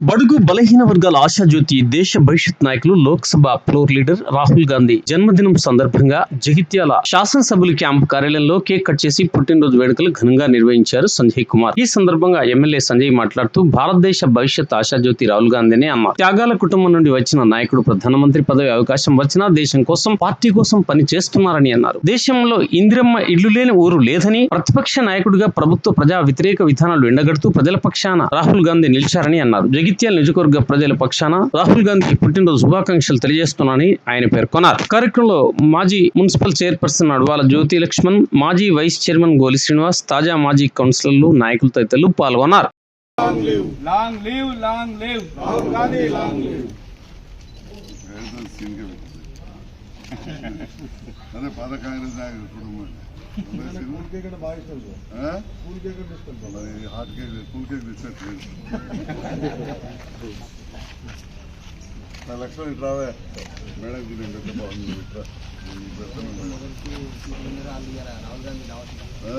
బడుగు బలహీన వర్గాల ఆశాజ్యోతి దేశ భవిష్యత్ నాయకులు లోక్సభ ఫ్లోర్ లీడర్ రాహుల్ గాంధీ జన్మదినం సందర్భంగా జగిత్యాల శాసనసభ్యుల క్యాంప్ కార్యాలయంలో కేక్ కట్ చేసి పుట్టినరోజు వేడుకలు ఘనంగా నిర్వహించారు సంజయ్ కుమార్. ఈ సందర్భంగా ఎమ్మెల్యే సంజయ్ మాట్లాడుతూ భారతదేశ భవిష్యత్ ఆశాజ్యోతి రాహుల్ గాంధీనే అన్నారు త్యాగాల కుటుంబం నుండి వచ్చిన నాయకుడు ప్రధానమంత్రి పదవి అవకాశం వచ్చినా దేశం కోసం పార్టీ కోసం పని చేస్తున్నారని అన్నారు. దేశంలో ఇందిరమ్మ ఇల్లు లేని ఊరు లేదని ప్రతిపక్ష నాయకుడిగా ప్రభుత్వ ప్రజా వ్యతిరేక విధానాలు ఎండగడుతూ ప్రజల పక్షాన రాహుల్ గాంధీ నిలిచారని అన్నారు. జగిత్యాల నియోజకవర్గ ప్రజల పక్షాన రాహుల్ గాంధీకి పుట్టినరోజు శుభాకాంక్షలు తెలియజేస్తున్నానని ఆయన పేర్కొన్నారు. కార్యక్రమంలో మాజీ మున్సిపల్ చైర్పర్సన్ అడవాల జ్యోతి లక్ష్మణ్ మాజీ వైస్ చైర్మన్ గోలి శ్రీనివాస్ తాజా మాజీ కౌన్సిలర్లు నాయకులు తదితరులు పాల్గొన్నారు. Long live. Long live Rahul Gandhi అదే పాత కాంగ్రెస్ నాయకుడు కుటుంబం కూల్ కేక్ అంటే బాగా ఇష్టం సార్ కూల్ కేక్ అంటే ఇష్టం సార్ మరి హాట్ కేక్ కూల్ కేక్ నా లక్ష్మణ్ ఇట్లా మేడం పెద్ద బాగుంది ఇట్లా మేడం. ఆ?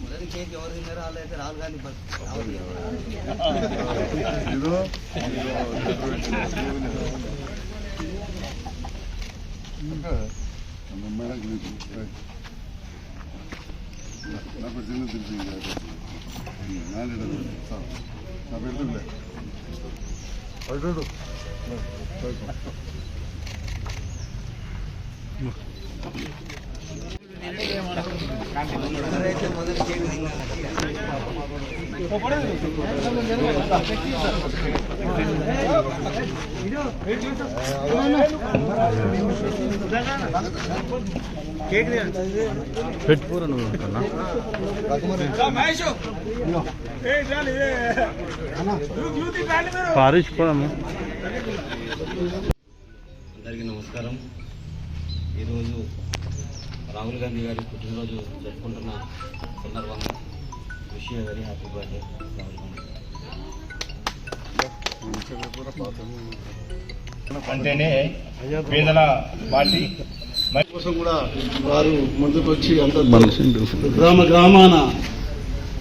మొదటి కేక్ ఎవరు తిన్నారో వాళ్ళు అయితే రాహుల్ గాంధీ ఇంకా మేడం నాకు చిన్న తెలిసి నా పెడుతుండే అడు ఎవరైతే మొదటి కేక్ తిన్నారో అందరికీ నమస్కారం. ఈరోజు రాహుల్ గాంధీ గారి పుట్టినరోజు జరుపుకుంటున్న సందర్భంగా విష్ వెరీ హ్యాపీ బర్త్డే అంటేనే పేదల పార్టీ కోసం కూడా వారు ముందుకు వచ్చి అంత గ్రామ గ్రామాన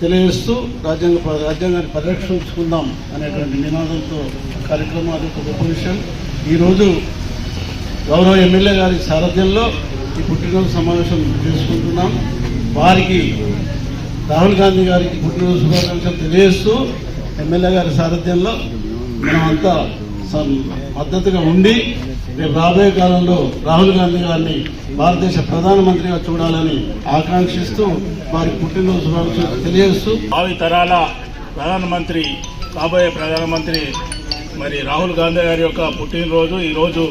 తెలియజేస్తూ రాజ్యాంగ రాజ్యాంగాన్ని పరిరక్షించుకుందాం అనేటువంటి నినాదంతో కార్యక్రమాలు ఒక గొప్ప విషయం ఈరోజు గౌరవ ఎమ్మెల్యే గారి సారథ్యంలో ఈ పుట్టినరోజు సమావేశం చేసుకుంటున్నాం. వారికి రాహుల్ గాంధీ గారికి పుట్టినరోజు శుభాకాంక్షలు తెలియజేస్తూ ఎమ్మెల్యే గారి సారథ్యంలో మనమంతా మద్దతుగా ఉండి రేపు రాబోయే కాలంలో రాహుల్ గాంధీ గారిని భారతదేశ ప్రధానమంత్రిగా చూడాలని ఆకాంక్షిస్తూ వారి పుట్టినరోజు శుభాకాంక్షలు తెలియజేస్తూ భావి తరాల ప్రధానమంత్రి కాబోయే ప్రధానమంత్రి మరి రాహుల్ గాంధీ గారి యొక్క పుట్టినరోజు. ఈరోజు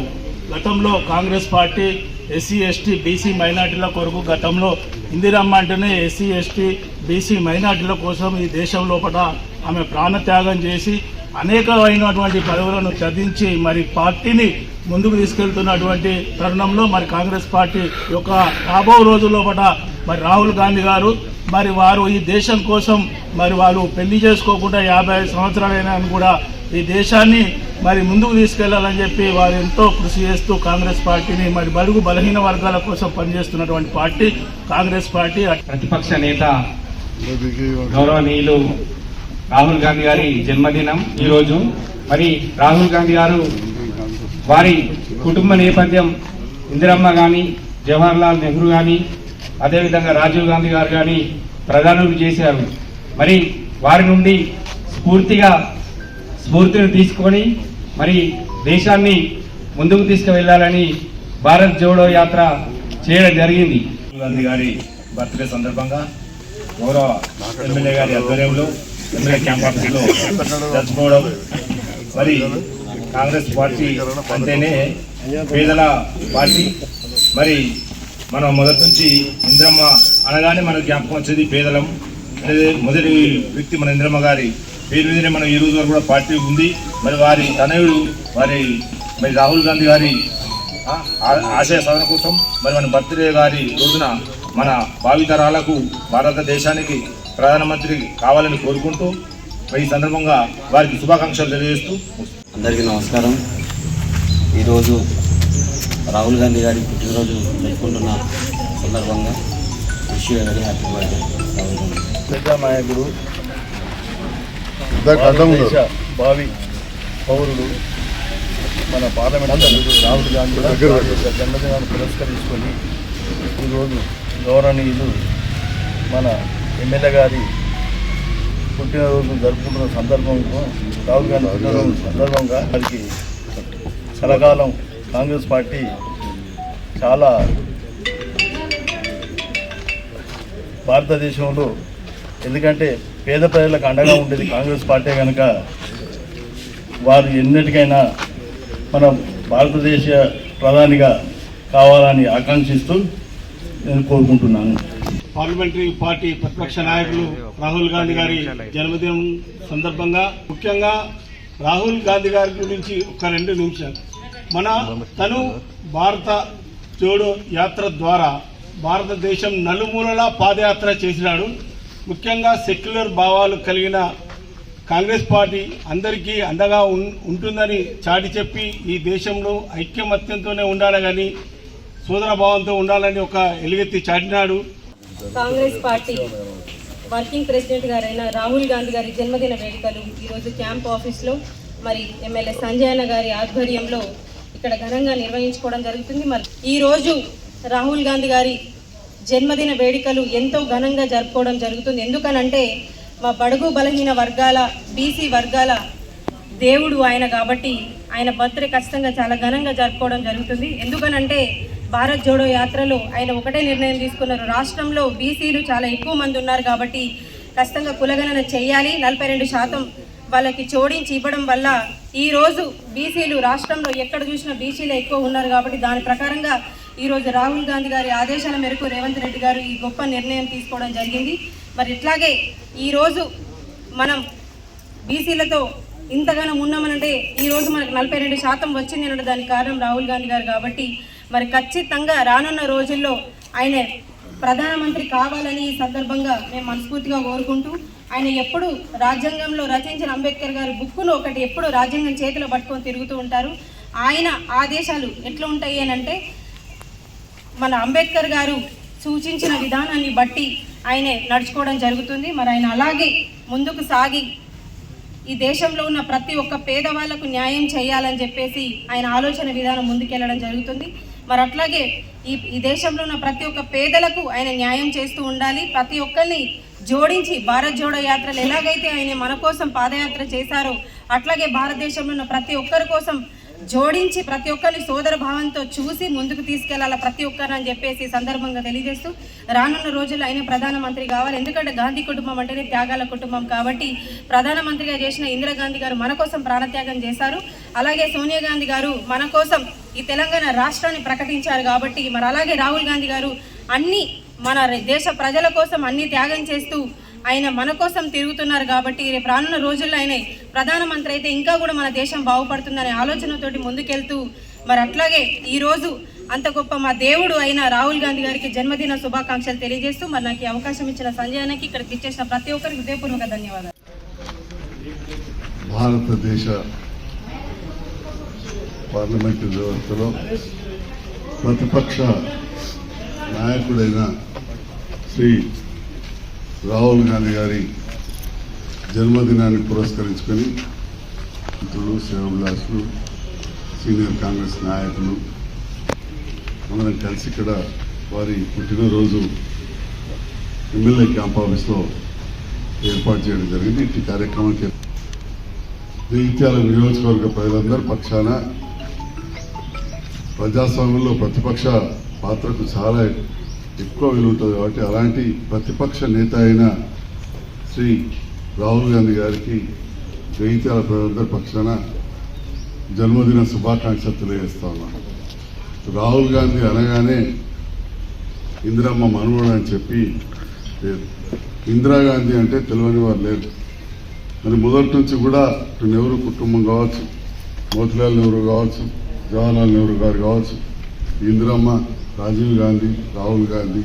గతంలో Congress party SC ST BC మైనార్టీల కొరకు గతంలో ఇందిరమ్మ అంటేనే ఎస్సీ ఎస్టీ బీసీ మైనార్టీల కోసం ఈ దేశం లోపల ఆమె ప్రాణత్యాగం చేసి అనేకమైనటువంటి పదవులను చదించి మరి పార్టీని ముందుకు తీసుకెళ్తున్నటువంటి తరుణంలో మరి కాంగ్రెస్ పార్టీ యొక్క రాబో రోజుల్లో మరి రాహుల్ గాంధీ గారు మరి వారు ఈ దేశం కోసం మరి వాళ్ళు పెళ్ళి చేసుకోకుండా యాభై ఐదు సంవత్సరాలైనా అని కూడా ఈ దేశాన్ని మరి ముందుకు తీసుకెళ్ళాలని చెప్పి వారు ఎంతో కృషి చేస్తూ కాంగ్రెస్ పార్టీని మరి బడుగు బలహీన వర్గాల కోసం పనిచేస్తున్నటువంటి పార్టీ కాంగ్రెస్ పార్టీ. ప్రతిపక్ష నేత గౌరవనీయులు రాహుల్ గాంధీ గారి జన్మదినం ఈరోజు. మరి రాహుల్ గాంధీ గారు వారి కుటుంబ నేపథ్యం ఇందిరమ్మ కానీ జవహర్ లాల్ నెహ్రూ కానీ అదేవిధంగా రాజీవ్ గాంధీ గారు కానీ ప్రధానులు చేశారు. మరి వారి నుండి స్ఫూర్తిగా స్ఫూర్తిని తీసుకొని మరి దేశాన్ని ముందుకు తీసుకువెళ్ళాలని భారత్ జోడో యాత్ర చేయడం జరిగింది. రాహుల్ గాంధీ గారి బర్త్డే సందర్భంగా గౌరవ ఎమ్మెల్యే గారి ఆధ్వర్యంలో ఎమ్మెల్యే క్యాంప్ ఆఫీస్లో జరుపుకోవడం. మరి కాంగ్రెస్ పార్టీ అంటేనే పేదల పార్టీ. మరి మనం మొదటి నుంచి ఇంద్రమ్మ అనగానే మనకు జ్ఞాపకం వచ్చేది పేదలం. అనేది మొదటి వ్యక్తి మన ఇంద్రమ్మ గారి. పేరు మీదనే మనం ఈ రోజు వరకు కూడా పార్టీ ఉంది. మరి వారి తనయుడు వారి మరి రాహుల్ గాంధీ గారి ఆశయ సాధన కోసం మరి మన బర్త్డే గారి రోజున మన భావితరాలకు భారతదేశానికి ప్రధానమంత్రి కావాలని కోరుకుంటూ మరి ఈ సందర్భంగా వారికి శుభాకాంక్షలు తెలియజేస్తూ అందరికీ నమస్కారం. ఈరోజు రాహుల్ గాంధీ గారి పుట్టినరోజు జరుపుకుంటున్న సందర్భంగా wish very happy birthday. Rahul Gandhi పెద్ద నాయకుడు అడ్డం ఉండదు. భావి పౌరులు మన పార్లమెంట్ రాహుల్ గాంధీ జన్మదినాన్ని పురస్కరించుకొని ఈరోజు గౌరవనీయులు మన ఎమ్మెల్యే గారి పుట్టినరోజు జరుపుకుంటున్న సందర్భంలో రాహుల్ గాంధీ పుట్టినరోజు సందర్భంగా వారికి కలకాలం కాంగ్రెస్ పార్టీ చాలా భారతదేశంలో ఎందుకంటే పేద ప్రజలకు అండగా ఉండేది కాంగ్రెస్ పార్టీ కనుక వారు ఎన్నిటికైనా మన భారతదేశ ప్రధానిగా కావాలని ఆకాంక్షిస్తూ నేను కోరుకుంటున్నాను. పార్లమెంటరీ పార్టీ ప్రతిపక్ష నాయకులు రాహుల్ గాంధీ గారి జన్మదినం సందర్భంగా ముఖ్యంగా రాహుల్ గాంధీ గారి గురించి ఒక రెండు నిమిషాలు. మన తను భారత జోడో యాత్ర ద్వారా భారతదేశం నలుమూలలా పాదయాత్ర చేసినాడు. ముఖ్యంగా సెక్యులర్ భావాలు కలిగిన కాంగ్రెస్ పార్టీ అందరికీ అండగా ఉంటుందని చాటి చెప్పి ఈ దేశంలో ఐక్యమత్యంతోనే ఉండాలి కానీ సోదరభావంతో ఉండాలని ఒక ఎలుగెత్తి చాటినాడు. కాంగ్రెస్ పార్టీ వర్కింగ్ ప్రెసిడెంట్ గారైన రాహుల్ గాంధీ గారి జన్మదిన వేడుకలు ఈరోజు క్యాంప్ ఆఫీస్లో మరి ఎమ్మెల్యే సంజయ్ అన్న గారి ఆధ్వర్యంలో ఇక్కడ ఘనంగా నిర్వహించుకోవడం జరుగుతుంది. మరి ఈరోజు రాహుల్ గాంధీ గారి జన్మదిన వేడుకలు ఎంతో ఘనంగా జరుపుకోవడం జరుగుతుంది. ఎందుకనంటే మా బడుగు బలహీన వర్గాల బీసీ వర్గాల దేవుడు ఆయన కాబట్టి ఆయన బర్త్డే ఖచ్చితంగా చాలా ఘనంగా జరుపుకోవడం జరుగుతుంది. ఎందుకనంటే భారత్ జోడో యాత్రలో ఆయన ఒకటే నిర్ణయం తీసుకున్నారు. రాష్ట్రంలో బీసీలు చాలా ఎక్కువ మంది ఉన్నారు కాబట్టి ఖచ్చితంగా కులగణన చేయాలి. నలభై రెండు శాతం వాళ్ళకి జోడించి ఇవ్వడం వల్ల ఈరోజు బీసీలు రాష్ట్రంలో ఎక్కడ చూసినా బీసీలు ఎక్కువ ఉన్నారు కాబట్టి దాని ప్రకారంగా ఈరోజు రాహుల్ గాంధీ గారి ఆదేశాల మేరకు రేవంత్ రెడ్డి గారు ఈ గొప్ప నిర్ణయం తీసుకోవడం జరిగింది. మరి ఇట్లాగే ఈరోజు మనం బీసీలతో ఇంతగానో ఉన్నామనంటే ఈ రోజు మనకు నలభై రెండు శాతం వచ్చింది అంటే దానికి కారణం రాహుల్ గాంధీ గారు కాబట్టి మరి ఖచ్చితంగా రానున్న రోజుల్లో ఆయన ప్రధానమంత్రి కావాలని ఈ సందర్భంగా మేము మనస్ఫూర్తిగా కోరుకుంటూ ఆయన ఎప్పుడు రాజ్యాంగంలో రచించిన అంబేద్కర్ గారి బుక్కును ఒకటి ఎప్పుడు రాజ్యాంగం చేతిలో పట్టుకొని తిరుగుతూ ఉంటారు. ఆయన ఆదేశాలు ఎట్లా ఉంటాయి అని అంటే మన అంబేద్కర్ గారు సూచించిన విధానాన్ని బట్టి ఆయన నడుచుకోవడం జరుగుతుంది. మరి ఆయన అలాగే ముందుకు సాగి ఈ దేశంలో ఉన్న ప్రతి ఒక్క పేదవాళ్ళకు న్యాయం చేయాలని చెప్పేసి ఆయన ఆలోచన విధానం ముందుకెళ్ళడం జరుగుతుంది. మరి అట్లాగే ఈ ఈ దేశంలో ఉన్న ప్రతి ఒక్క పేదలకు ఆయన న్యాయం చేస్తూ ఉండాలి. ప్రతి ఒక్కరిని జోడించి భారత్ జోడో యాత్రలు ఎలాగైతే ఆయన మన కోసం పాదయాత్ర చేశారో అట్లాగే భారతదేశంలో ఉన్న ప్రతి ఒక్కరి కోసం జోడించి ప్రతి ఒక్కరిని సోదర భావంతో చూసి ముందుకు తీసుకెళ్ళాలి ప్రతి ఒక్కరు అని చెప్పేసి సందర్భంగా తెలియజేస్తూ రానున్న రోజుల్లో ఆయన ప్రధానమంత్రి కావాలి. ఎందుకంటే గాంధీ కుటుంబం అంటేనే త్యాగాల కుటుంబం కాబట్టి ప్రధానమంత్రిగా చేసిన ఇందిరాగాంధీ గారు మన కోసం ప్రాణత్యాగం చేశారు. అలాగే సోనియా గాంధీ గారు మన కోసం ఈ తెలంగాణ రాష్ట్రాన్ని ప్రకటించారు కాబట్టి మరి అలాగే రాహుల్ గాంధీ గారు అన్ని మన దేశ ప్రజల కోసం అన్ని త్యాగం చేస్తూ ఆయన మన కోసం తిరుగుతున్నారు కాబట్టి రేపు రానున్న రోజుల్లో ఆయన ప్రధానమంత్రి అయితే ఇంకా కూడా మన దేశం బాగుపడుతుందనే ఆలోచనతోటి ముందుకెళ్తూ మరి అట్లాగే ఈరోజు అంత గొప్ప మా దేవుడు అయిన రాహుల్ గాంధీ గారికి జన్మదిన శుభాకాంక్షలు తెలియజేస్తూ మరి నాకు అవకాశం ఇచ్చిన సంజయానికి ఇక్కడికి ఇచ్చేసిన ప్రతి ఒక్కరికి హృదయపూర్వక ధన్యవాదాలు. భారతదేశ పార్లమెంటు వ్యవస్థలో ప్రతిపక్ష నాయకుడైన శ్రీ రాహుల్ గాంధీ గారి జన్మదినాన్ని పురస్కరించుకొని మిత్రులు శ్రేయోభిలాసులు సీనియర్ కాంగ్రెస్ నాయకులు అందరం కలిసి ఇక్కడ వారి పుట్టినరోజు ఎమ్మెల్యే క్యాంప్ ఆఫీస్లో ఏర్పాటు చేయడం జరిగింది. ఇట్టి కార్యక్రమానికి జగిత్యాల నియోజకవర్గ ప్రజలందరి పక్షాన ప్రజాస్వామ్యంలో ప్రతిపక్ష పాత్రకు చాలా ఎక్కువ విలువ ఉంటుంది కాబట్టి అలాంటి ప్రతిపక్ష నేత అయిన శ్రీ రాహుల్ గాంధీ గారికి జగిత్యాల ప్రజలందరి పక్షాన జన్మదిన శుభాకాంక్షలు తెలియజేస్తా ఉన్నాను రాహుల్ గాంధీ అనగానే ఇందిరమ్మ మనుగోడు అని చెప్పి పేరు ఇందిరాగాంధీ అంటే తెలియని వారు లేరు. మరి మొదటి నుంచి కూడా నెహ్రూ కుటుంబం కావచ్చు మోతిలాల్ నెహ్రూ కావచ్చు జవహర్లాల్ నెహ్రూ గారు కావచ్చు ఇందిరమ్మ రాజీవ్ గాంధీ రాహుల్ గాంధీ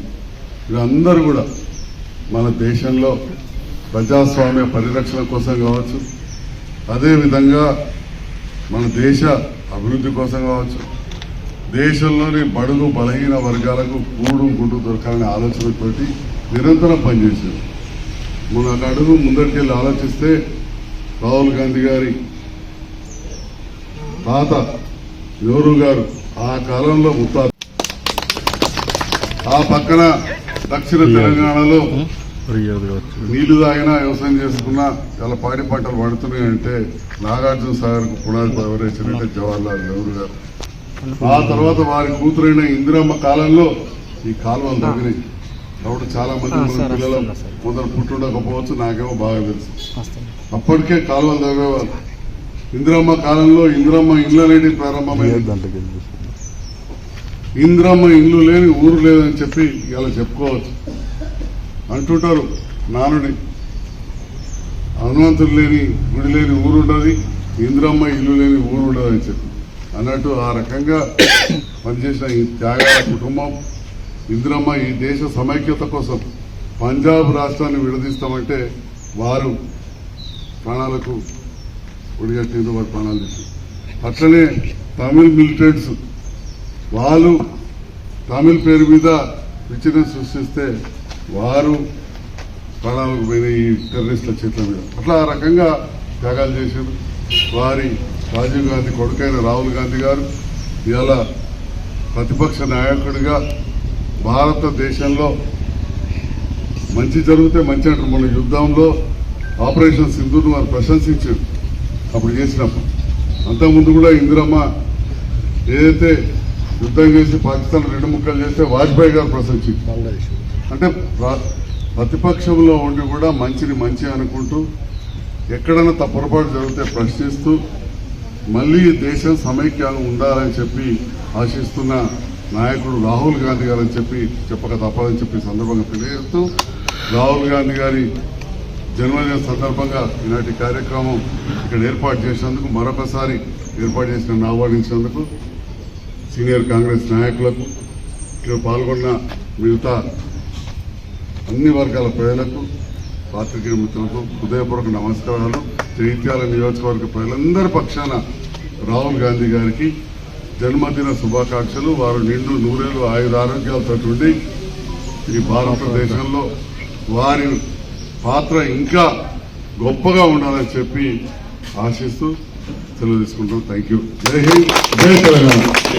వీళ్ళందరూ కూడా మన దేశంలో ప్రజాస్వామ్య పరిరక్షణ కోసం కావచ్చు అదేవిధంగా మన దేశ అభివృద్ధి కోసం కావచ్చు దేశంలోని బడుగు బలహీన వర్గాలకు కూడు గుడ్డు దొరకాలనే ఆలోచనతోటి నిరంతరం పనిచేశారు. మన అడుగు ముందరికెళ్ళి ఆలోచిస్తే రాహుల్ గాంధీ గారి తాత నెహ్రూ గారు ఆ కాలంలో ముత్తాత ఆ పక్కన దక్షిణ తెలంగాణలో నీళ్ళు తాగినా వ్యవసాయం చేసుకున్నా చాలా పాడి పంటలు పడుతున్నాయంటే నాగార్జున సాగర్కు పునాది ఎవరేసినట్టే జవహర్లాల్ నెహ్రూ గారు. ఆ తర్వాత వారి కూతురైన ఇందిరమ్మ కాలంలో ఈ కాలువలు తగ్గినాయి కాబట్టి చాలా మంది మన పిల్లలు కొందరు పుట్టుండకపోవచ్చు నాకేమో బాగా తెలుసు. అప్పటికే కాలువలు తగ్గేవారు ఇందిరమ్మ కాలంలో ఇందిరమ్మ ఇళ్ళ అనేది ప్రారంభమైంది ఇందిరమ్మ ఇల్లు లేని ఊరు లేదని చెప్పి ఇలా చెప్పుకోవచ్చు. అంటుంటారు నానుడి హనుమంతుడు లేని గుడి లేని ఊరు ఉండదు ఇందిరమ్మ ఇల్లు లేని ఊరు ఉండదు అని చెప్పి. అన్నట్టు ఆ రకంగా పనిచేసిన ఈ త్యాగాల కుటుంబం ఇందిరమ్మ ఈ దేశ సమైక్యత కోసం పంజాబ్ రాష్ట్రాన్ని విడదీస్తామంటే వారు ప్రాణాలకు ఒడిగట్టింది వారు ప్రాణాలు తీశారు అట్లనే తమిళ్ మిలిటెంట్స్ వాళ్ళు తమిళ్ పేరు మీద విచ్ఛిన్నం సృష్టిస్తే వారు ప్రాణాలకు పోయిన ఈ టెర్రరిస్టుల చేతుల మీద. అట్లా ఆ రకంగా త్యాగాలు చేశారు. వారి రాజీవ్ గాంధీ కొడుకైన రాహుల్ గాంధీ గారు ఇవాళ ప్రతిపక్ష నాయకుడిగా భారతదేశంలో మంచి జరిగితే మంచి అంటారు. మన యుద్ధంలో ఆపరేషన్ సింధును వారు ప్రశంసించారు. అప్పుడు చేసినప్పుడు. అంతకుముందు కూడా ఇందిరమ్మ ఏదైతే యుద్ధం చేసి పాకిస్తాన్ రెండు ముక్కలు చేస్తే వాజ్పేయి గారు ప్రశంసించారు అంటే ప్ర- ప్రతిపక్షంలో ఉండి కూడా మంచిని మంచి అనుకుంటూ ఎక్కడైనా తప్పరపాటు జరిగితే ప్రశ్నిస్తూ మళ్ళీ దేశం సమైక్యం ఉండాలని చెప్పి ఆశిస్తున్న నాయకుడు రాహుల్ గాంధీ గారు అని చెప్పి చెప్పక తప్పదని చెప్పి సందర్భంగా తెలియజేస్తూ రాహుల్ గాంధీ గారి జన్మదిన సందర్భంగా ఈనాటి కార్యక్రమం ఇక్కడ ఏర్పాటు చేసినందుకు మరొకసారి ఏర్పాటు చేసిన ఆహ్వానించినందుకు సీనియర్ కాంగ్రెస్ నాయకులకు ఇక్కడ పాల్గొన్న మిగతా అన్ని వర్గాల ప్రజలకు పాత్రికేయ మిత్రులకు హృదయపూర్వక నమస్కారాలు. జైత్యాల నియోజకవర్గ ప్రజలందరి పక్షాన రాహుల్ గాంధీ గారికి జన్మదిన శుభాకాంక్షలు. వారు నిండు నూరేళ్ళు ఆయుధ ఆరోగ్యాలతో ఉండి ఈ భారతదేశంలో వారి పాత్ర ఇంకా గొప్పగా ఉండాలని చెప్పి ఆశిస్తూ సెలవు తీసుకుంటాం థ్యాంక్ యూ జై హింద్ జై తెలంగాణ.